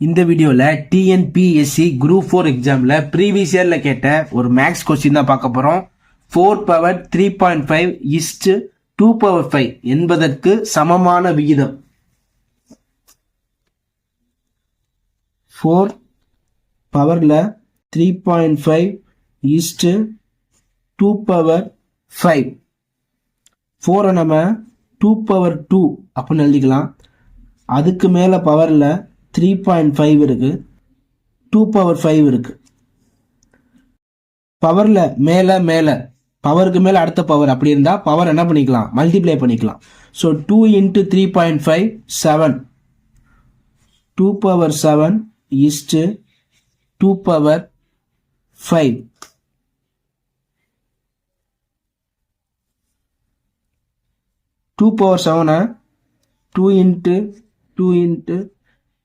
இந்த வீடியோவில் TNPSC group four எக்ஸாமில் ப்ரீவியஸ் இயரில் கேட்ட ஒரு மேக்ஸ் கொஸ்டின் தான் பார்க்க போகிறோம் four power three point five is to two power five என்பதற்கு சமமான விகிதம். ஃபோர் பவரில் three point five is to two power five ஃபோரை நம்ம டூ பவர் டூ அப்படின்னு எழுதிக்கலாம். அதுக்கு மேலே பவரில் த்ரீ பாயிண்ட் ஃபைவ் இருக்குது டூ பவர் ஃபைவ் இருக்குது பவரில் மேலே மேலே. பவருக்கு மேலே அடுத்த பவர் அப்படி இருந்தால் பவர் என்ன பண்ணிக்கலாம்? மல்டிப்ளை பண்ணிக்கலாம். So two into three point five seven two power seven is to two power five two power செவனை two into two into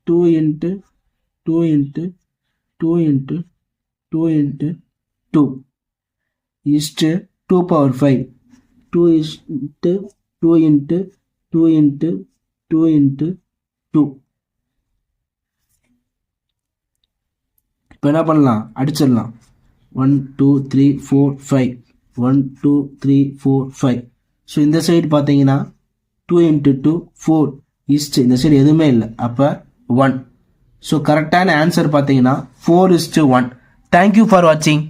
two into two into two into two into two is to two power five. Two is to two into two into two into two. இப்போ என்ன பண்ணலாம்? அடிச்சிடலாம். One two three four five. One two three four five. So இந்த side பார்த்தீங்கன்னா two into two four is to இந்த side எதுவுமே இல்லை. அப்போ ஒன் ஸோ கரெக்டான ஆன்சர் பார்த்தீங்கன்னா four is to one thank you for வாட்சிங்